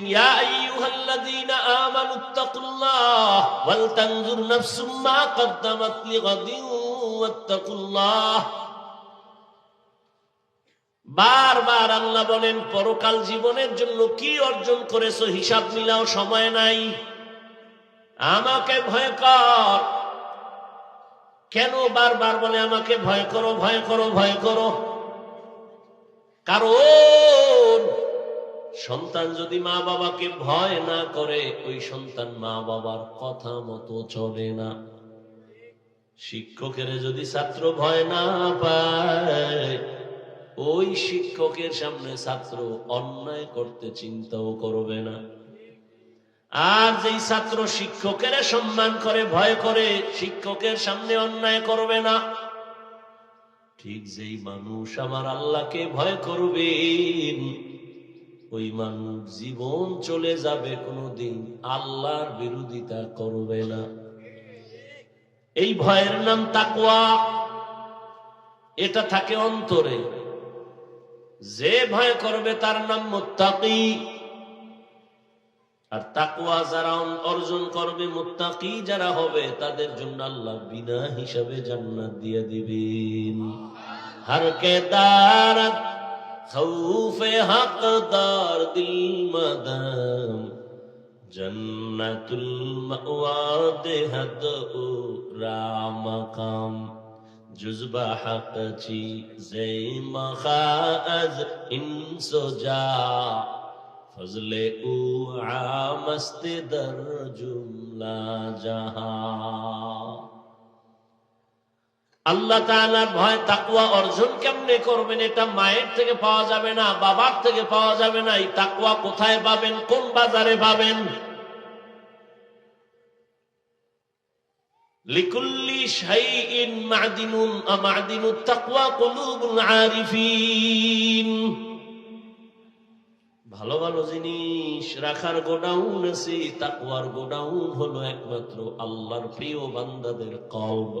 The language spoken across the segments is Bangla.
يا أيها الذين آمنوا اتقوا الله ولتنظر نفس ما قدمت لغد واتقوا الله বারবার আল্লাহ বলেন পরকাল জীবনের জন্য কি অর্জন করেছো হিসাব মিলাও সময় নাই আমাকে ভয় কর কেন বারবার বলে আমাকে ভয় করো ভয় করো ভয় করো কারণ সন্তান যদি মা বাবাকে ভয় না করে, ওই সন্তান মা বাবার কথা মতো চলে না। শিক্ষকের যদি ছাত্র ভয় না পায়, ওই শিক্ষকের সামনে ছাত্র অন্যায় করতে চিন্তাও করবে না। আর যেই ছাত্র শিক্ষকের সম্মান করে, ভয় করে, শিক্ষকের সামনে অন্যায় করবে না। ঠিক যেই মানুষ আমার আল্লাহকে ভয় করবেন ওই মানুষ জীবন চলে যাবে কোনোদিন, আল্লাহর বিরোধিতা করবে না। এই ভয়ের নাম তাকুয়া এটা থাকে অন্তরে। যে ভয় করবে তার নাম মোত্তাকি। আর তাকুয়া যারা অর্জন করবে, মোত্তাকি যারা হবে, তাদের জন্য আল্লাহ বিনা হিসাবে জান্নাত দিয়ে দিবেন। হর কে দারত خوف حق دار دل مدام جنت المعواد حد را مقام جزب حق چیز مخا از انس جا فضل او عامست در جملہ جہاں আল্লাহ তাআলার ভয় তাকুয়া অর্জন কেমনে করবেন এটা মায়ের থেকে পাওয়া যাবে না, বাবার থেকে পাওয়া যাবে না। এই তাকুয়া কোথায় পাবেন, কোন বাজারে পাবেন? ভালো ভালো জিনিস রাখার গোডাউন আছে, তাকওয়ার গোডাউন হলো একমাত্র আল্লাহর প্রিয় বান্দাদের কলব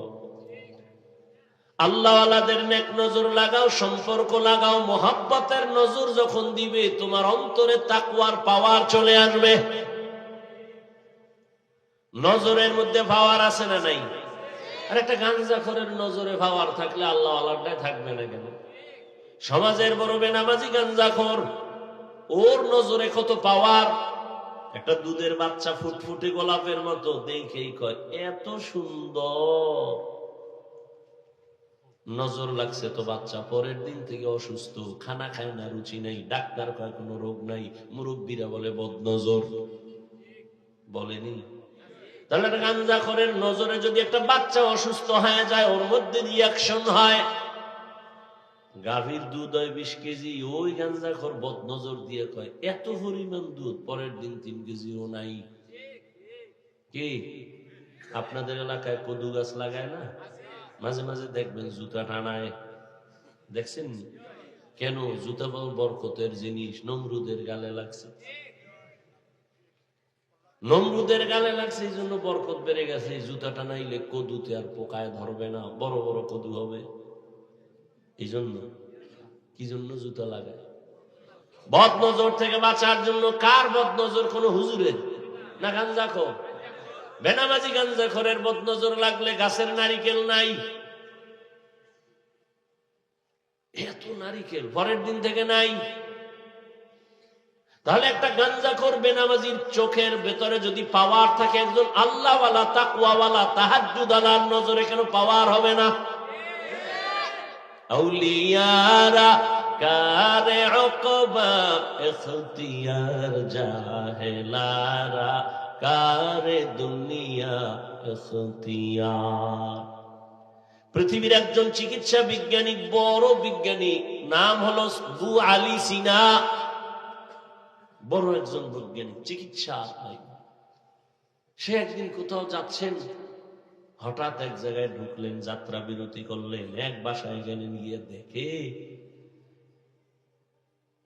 আল্লাহওয়ালাদের নেক নজর লাগাও, সম্পর্ক লাগাও, মোহাব্বতের নজর যখন দিবে, তোমার অন্তরে তাকুয়ার পাওয়ার চলে আসবে। নজরের মধ্যে পাওয়ার আছে না নাই? আর একটা গাঞ্জাখরের নজরে পাওয়ার থাকলে আল্লাহ আল্লাহটাই থাকবে না কেন? সমাজের বড় বেনামাজি গাঞ্জাখর, ওর নজরে কত পাওয়ার? একটা দুধের বাচ্চা ফুটফুটে গোলাপের মতো, দেখেই কয়, এত সুন্দর। নজর লাগছে তো বাচ্চা, পরের দিন থেকে অসুস্থ, খানা খায় না, রুচি নাই, ডাক্তার কয় কোনো রোগ নাই, মুরব্বীরা বলে বদনজর। বলেনি? তাহলে একটা গাঞ্জাখরের নজরে যদি একটা বাচ্চা অসুস্থ হয়ে যায়, ওর মধ্যে রিয়াকশন হয়। গাভীর দুধ হয় বিশ কেজি, ওই গাঞ্জা গাঞ্জাখর বদনজর দিয়ে কয়, এত পরিমাণ দুধ, পরের দিন তিন কেজিও নাই। কি? আপনাদের এলাকায় কদু গাছ লাগায় না? মাঝে মাঝে দেখবেন জুতা টানায়। দেখছেন? কেন? জুতা পাও বরকতের জিনিস, নমরুদের গালে লাগছে। নমরুদের গালে লাগছে, এই জন্য বরকত বেড়ে গেছে। জুতা টানাইলে কদুতে আর পোকায় ধরবে না, বড় বড় কদু হবে। এই জন্য কি জন্য জুতা লাগায়? বদ নজর থেকে বাঁচার জন্য কার বদ নজর কোন হুজুরের? না গাঞ্জাখো বেনামাজি গাঞ্জাখরের বদ নজর লাগলে গাছের নারিকেল নাই। এত নারিকেল পরের দিন থেকে নাই। তাহলে একটা গাঞ্জাখোর বেনামাজির চোখের ভেতরে যদি পাওয়ার থাকে, একজন আল্লাহওয়ালা তাকুয়াওয়ালা তাহাজ্জুদ আলার নজরে কেন পাওয়ার হবে না? কারে অকবা এখতিয়ার জাহেলারা। কারে দুনিয়া পৃথিবীর একজন চিকিৎসা বিজ্ঞানী, বড় বিজ্ঞানী, নাম হলো বু আলী সিনা। বড় একজন বৈজ্ঞানিক, চিকিৎসা সে একদিন কোথাও যাচ্ছেন, হঠাৎ এক জায়গায় ঢুকলেন, যাত্রা বিরতি করলেন, এক বাসায় গেলেন, গিয়ে দেখে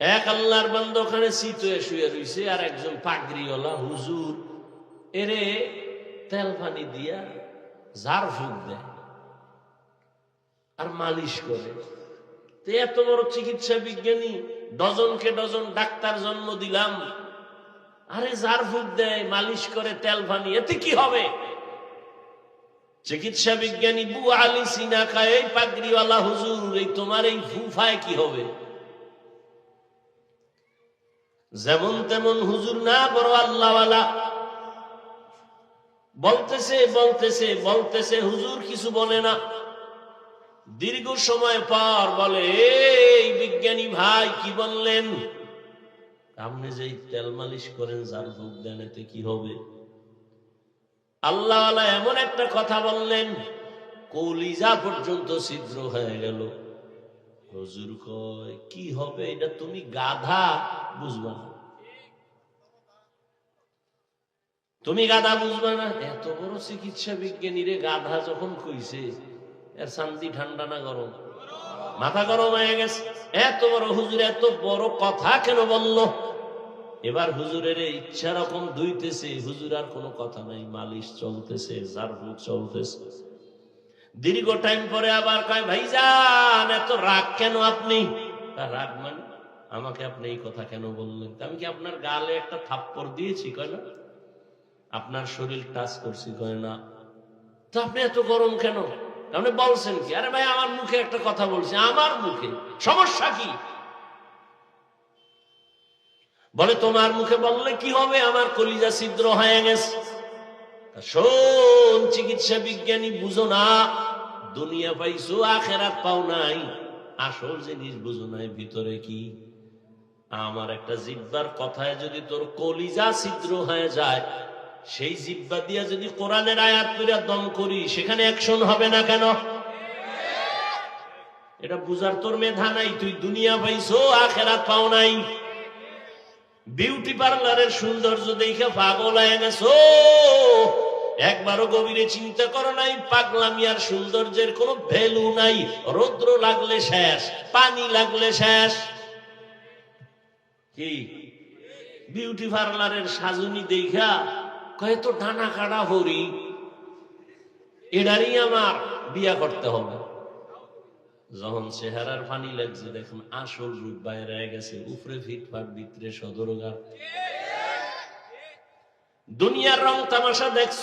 এক আল্লাহর বান্দ ওখানে শীতে শুয়ে রইছে, আর একজন পাগড়িওয়ালা, হুজুর। এরে তেল পানি দিয়া ঝাড় ফুক আর মালিশ করে। এত বড় চিকিৎসা বিজ্ঞানী, ডজনকে ডজন ডাক্তার জন্ম দিলাম। আরে জার ফুক দেয়, মালিশ করে তেল পানি এতে কি হবে? চিকিৎসা বিজ্ঞানী, বু আলী সিনা খায়, এই পাগড়িওয়ালা হুজুর, এই তোমার এই ফুফায় কি হবে? যেমন তেমন হুজুর না, বড় আল্লাহওয়ালা। বলতেছে বলতেছে বলতেছে, হুজুর কিছু বলে না। দীর্ঘ সময় পর বলে, এই বিজ্ঞানী ভাই, কি বললেন? আপনি যে তেল মালিশ করেন, যার ভোগ দেন, এতে কি হবে? আল্লাহ এমন একটা কথা বললেন, কলিজা পর্যন্ত ছিদ্র হয়ে গেল। হুজুর কয়, কি হবে? এটা তুমি গাধা, বুঝবা না। তুমি গাধা বুঝবে না? এত বড় চিকিৎসা বিজ্ঞানী রে গাধা যখন কইছে, এর শান্তি ঠান্ডা না গরম? মাথা গরম হয়ে গেছে। এত বড় হুজুর, এত বড় কথা কেন বলল? এবার হুজুরের ইচ্ছা রকম দুইতেছে, হুজুর আর কোনো কথা নাই। মালিশ চলতেছে জারবু চলতেছে। দীর্ঘ টাইম পরে আবার কয় ভাইজান এত রাগ কেন আপনি? তা রাগ মানে? আমাকে আপনি এই কথা কেন বললেন? আমি কি আপনার গালে একটা থাপ্পড় দিয়েছি? কয় না? আপনার শরীর টাচ করছি কয় না? তো আপনি এত গরম কেন? আপনি বলছেন কি? আরে ভাই, আমার মুখে একটা কথা বলছি। আমার মুখে। সমস্যা কি? বলে, তোমার মুখে বললে কি হবে? আমার কলিজা ছিদ্র হয়ে গেছে। শোন, চিকিৎসা বিজ্ঞানী বুঝো না, দুনিয়া পাইছো, আখেরাত পাও নাই। আসল জিনিস বুঝো নাই, ভিতরে কি? আমার একটা জিব্বার কথায় যদি তোর কলিজা ছিদ্র হয়ে যায় সেই জিব্বা দিয়া যদি কোরআনের আয়াত করে দম করি, সেখানে অ্যাকশন হবে না কেন? এটা বুঝার তোর মেধা নাই, তুই দুনিয়া পাইছো, আখেরাত পাও নাই। বিউটি পার্লারের সৌন্দর্য দেখে পাগল একবারও গভীরে চিন্তা করো নাই, পাগলামি আর সৌন্দর্যের কোনো ভ্যালু নাই। রৌদ্র লাগলে শেষ, পানি লাগলে শেষ। কি? বিউটি পার্লারের সাজুনি দেখা কয়ে তো ডানা কাটা হরি এটারই আমার বিয়া করতে হবে। যখন চেহারার পানি লাগছে, দেখুন আসল রূপ বাইরে গেছে, উপরে ফিট ফিটফাট ভিতরে সদরগার। দুনিয়ার রং তামাশা দেখছ?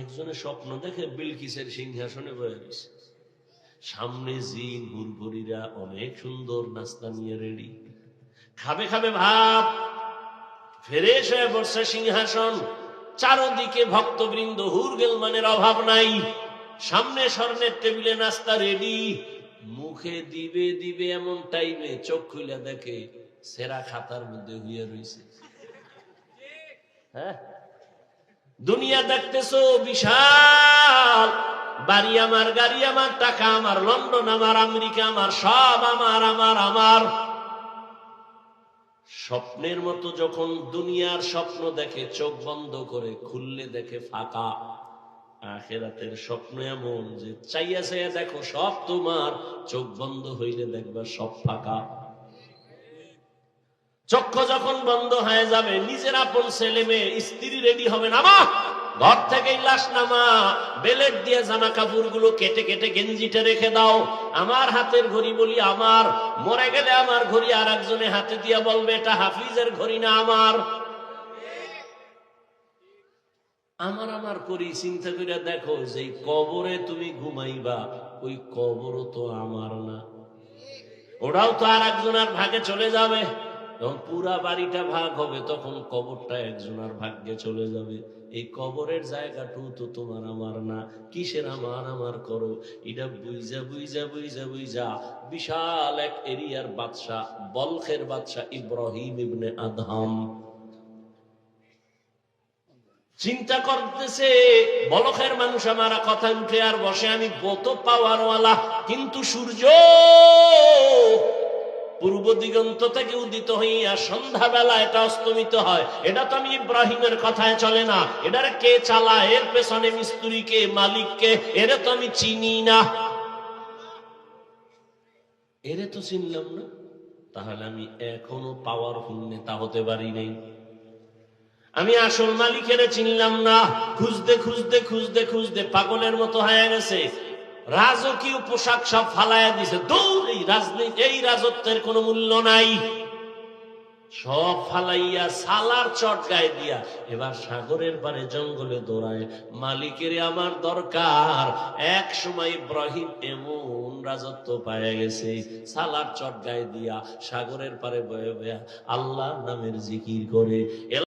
একজনে স্বপ্ন দেখে বিলকিসের সিংহাসনে বয়ে রয়েছে সামনে জিন হুরভুরিরা অনেক সুন্দর নাস্তা নিয়ে রেডি খাবে খাবে ভাব ফেরেশ হয়ে বসছে সিংহাসন। চারদিকে ভক্তবৃন্দ হুরগেল মানের অভাব নাই। সামনে স্বর্ণের টেবিলে নাস্তা রেডি মুখে দিবে দিবে এমন টাইমে চোখ খুলে দেখে সেরা খাতার মধ্যে হইয়া রইছে। হ্যাঁ? দুনিয়া দেখতেছো, বিশাল। বাড়ি আমার, গাড়ি আমার, টাকা আমার, লন্ডন আমার, আমেরিকা আমার, সব আমার আমার আমার। স্বপ্নের মতো যখন দুনিয়ার স্বপ্ন দেখে, চোখ বন্ধ করে, খুললে দেখে ফাঁকা। আখেরাতের স্বপ্ন এমন যে, চাইয়া চাইয়া দেখো, সব তোমার। চোখ বন্ধ হইলে দেখবা সব ফাঁকা। চক্ষু যখন বন্ধ হয়ে যাবে, নিজের আপন ছেলে মেয়ে, স্ত্রী রেডি হবে না, মা! ঘর থেকেই লাশ নামা বেলেট দিয়ে জামা কাপড়গুলো কেটে কেটে গেঞ্জিটা রেখে দাও। আমার হাতের ঘড়ি বলি আমার। মরে গেলে আমার ঘড়ি আর একজনে হাতে দিয়া বলবে, এটা হাফিজের ঘড়ি না আমার। আমার আমার করি, চিন্তা করে দেখো যে কবরে তুমি ঘুমাইবা, ওই কবরও তো আমার না। ওরাও তো আর একজনের ভাগে চলে যাবে। যখন পুরা বাড়িটা ভাগ হবে, তখন কবরটা একজনের ভাগ্যে চলে যাবে। এই কবরের জায়গাটু তো তোমার আমার না, কিসের আমার আমার করো? এটা বুইজা বুইজা বুইজা বুইজা। বিশাল এক এরিয়ার বাদশা বলখের বাদশা ইব্রাহিম ইবনে আদহাম। চিন্তা করতেছে, বলখের মানুষ আমার কথা উঠে আর বসে, আমি কত পাওয়ারওয়ালা, কিন্তু সূর্য পূর্ব দিগন্ত থেকে উদিত হইয়া সন্ধ্যাবেলা এটা অস্তমিত হয়। এটা তো আমি ইব্রাহিমের কথায় চলে না। এটার কে চালায়? এর পেছনে মিস্ত্রি কে? মালিক কে? এরে তো আমি চিনি না। এরে তো চিনলাম না। তাহলে আমি এখনও পাওয়ারফুল নেতা হতে পারি নাই। আমি আসল মালিকের চিনলাম না। খুঁজতে খুঁজতে খুঁজতে খুঁজতে পাগলের মতো হয়ে গেছে। রাজকীয় পোশাক সব ফালাইয়া দিছে। দৌড় এই রাজনীতি, এই রাজত্বের কোনো মূল্য নাই। সব ফালাইয়া সালার চট গায়ে দিয়া এবার সাগরের পারে জঙ্গলে দৌড়ায়। মালিকের আমার দরকার। এক সময় ইব্রাহিম এমন রাজত্ব পায়ে গেছে, সালার চট গায়ে দিয়া সাগরের পারে বয়ে বয়া আল্লাহ নামের জিকির করে।